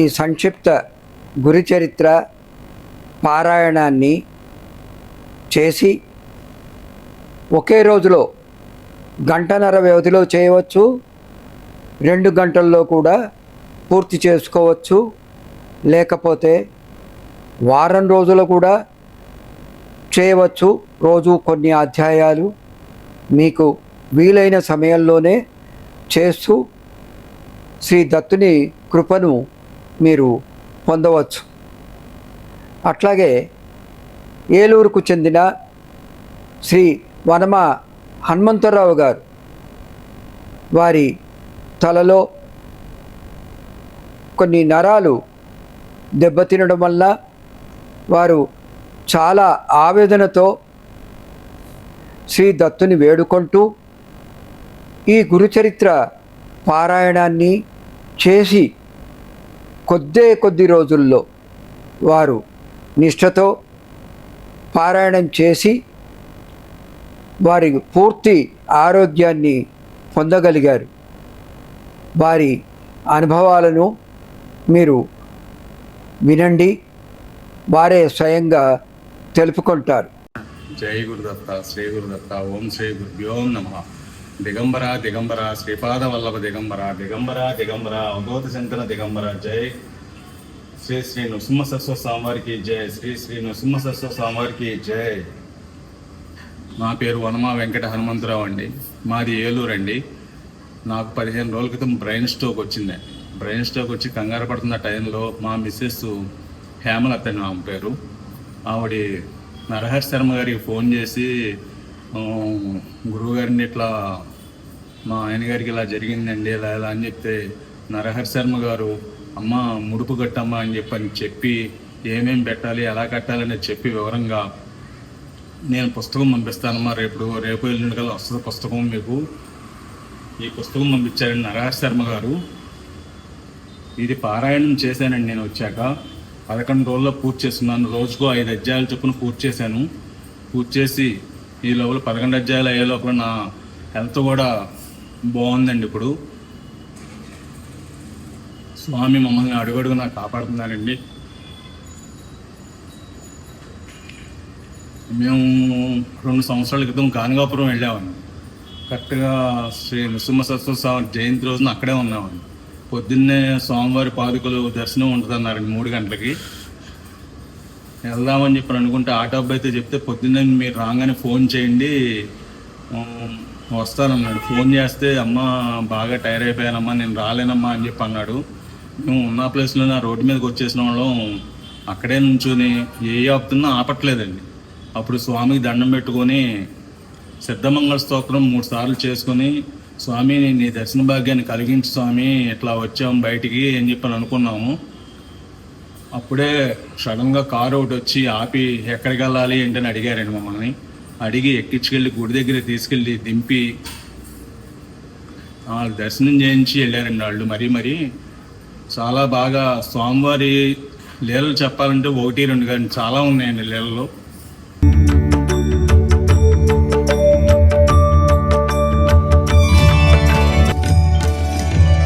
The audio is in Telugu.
ఈ సంక్షిప్త గురుచరిత్ర పారాయణాన్ని చేసి ఒకే రోజులో గంటన్నర వ్యవధిలో చేయవచ్చు. రెండు గంటల్లో కూడా పూర్తి చేసుకోవచ్చు. లేకపోతే వారం రోజులు కూడా చేయవచ్చు. రోజు కొన్ని అధ్యాయాలు మీకు వీలైన సమయంలోనే చేస్తూ శ్రీ దత్తుని కృపను మీరు పొందవచ్చు. అట్లాగే ఏలూరుకు చెందిన శ్రీ వనమ హనుమంతరావు గారు వారి తలలో కొన్ని నరాలు దెబ్బతినడం వల్ల వారు చాలా ఆవేదనతో శ్రీ దత్తుని వేడుకుంటూ ఈ గురుచరిత్ర పారాయణాన్ని చేసి కొద్దే కొద్ది రోజుల్లో వారు నిష్ఠతో పారాయణం చేసి వారి పూర్తి ఆరోగ్యాన్ని పొందగలిగారు. వారి అనుభవాలను మీరు వినండి వారే స్వయంగా తెలుపుకుంటారు. జై గురుదత్త శ్రీ గురుదత్త ఓం శ్రీ గురుభ్యో నమ. దిగంబర దిగంబర శ్రీపాద వల్లభ దిగంబర దిగంబర దిగంబర అవధూత శంకర దిగంబర జై శ్రీ శ్రీ నృసింహ సరస్వ స్వామివారికి జై శ్రీ శ్రీ నృసింహ సరస్వ స్వామివారికి జై నా పేరు వనమా వెంకట హనుమంతరావు అండి. మాది ఏలూరు అండి. నాకు పదిహేను రోజుల క్రితం బ్రెయిన్ స్ట్రోక్ వచ్చింది. బ్రెయిన్ స్ట్రోక్ వచ్చి కంగారు పడుతున్న టైంలో మా మిస్సెస్ హేమలత నా ఆమె పేరు. ఆవిడ నరహర్ శర్మ గారికి ఫోన్ చేసి గురువుగారిని ఇట్లా మా ఆయనగారికి ఇలా జరిగిందండి ఇలా ఇలా అని చెప్తే నరహర్ శర్మ గారు అమ్మ ముడుపు కట్టమ్మా అని చెప్పని చెప్పి ఏమేం పెట్టాలి ఎలా కట్టాలని చెప్పి వివరంగా నేను పుస్తకం పంపిస్తానమ్మా రేపు రేపు ఎల్లుండి కల్లా వస్తుంది పుస్తకం మీకు. ఈ పుస్తకం పంపించారండి నరహర్ శర్మ గారు. ఇది పారాయణం చేశానండి నేను వచ్చాక. పదకొండు రోజుల్లో పూర్తి చేస్తున్నాను. రోజుకో ఐదు అధ్యాయాలు చొప్పున పూర్తి చేశాను. పూర్తి చేసి ఈ లోపల పదకొండు అధ్యాయాలు అయ్యే లోపల నా హెల్త్ కూడా బాగుందండి ఇప్పుడు. స్వామి మమ్మల్ని అడుగడుగునా కాపాడుతున్నారండి. మేము రెండు సంవత్సరాల క్రితం గానగాపురం వెళ్ళామండి కరెక్ట్గా శ్రీ నృసింహ సరస్వతి స్వామి జయంతి రోజున అక్కడే ఉన్నామండి పొద్దున్నే స్వామివారి పాదుకలు దర్శనం ఉంటుంది అన్నారండి మూడు గంటలకి. వెళ్దామని చెప్పి అనుకుంటే ఆటో అబ్బాయి అయితే చెప్తే పొద్దున్నే మీరు రాగానే ఫోన్ చేయండి. వస్తానన్నాడు. ఫోన్ చేస్తే అమ్మ బాగా టైర్ అయిపోయానమ్మా నేను రాలేనమ్మా అని చెప్పి అన్నాడు. మేము ఉన్న ప్లేస్లో నా రోడ్డు మీదకి వచ్చేసిన వాళ్ళం అక్కడే నుంచుని ఏ ఆపుతున్నా ఆపట్లేదండి. అప్పుడు స్వామికి దండం పెట్టుకొని సిద్ధమంగళ స్తోత్రం మూడు సార్లు చేసుకొని స్వామి నీ దర్శన భాగ్యాన్ని కలిగించు స్వామి ఇట్లా వచ్చాము బయటికి అని చెప్పి అనుకున్నాము. అప్పుడే సడన్గా కారు ఒకటి వచ్చి ఆపి ఎక్కడికి వెళ్ళాలి? ఏంటని అడిగారండి మమ్మల్ని. అడిగి ఎక్కించుకెళ్ళి గుడి దగ్గర తీసుకెళ్ళి దింపి దర్శనం చేయించి వెళ్ళారండి వాళ్ళు మరీ మరీ. చాలా బాగా స్వామివారి లీలలు చెప్పాలంటే ఒకటి రెండు కానీ చాలా ఉన్నాయండి లీలలు.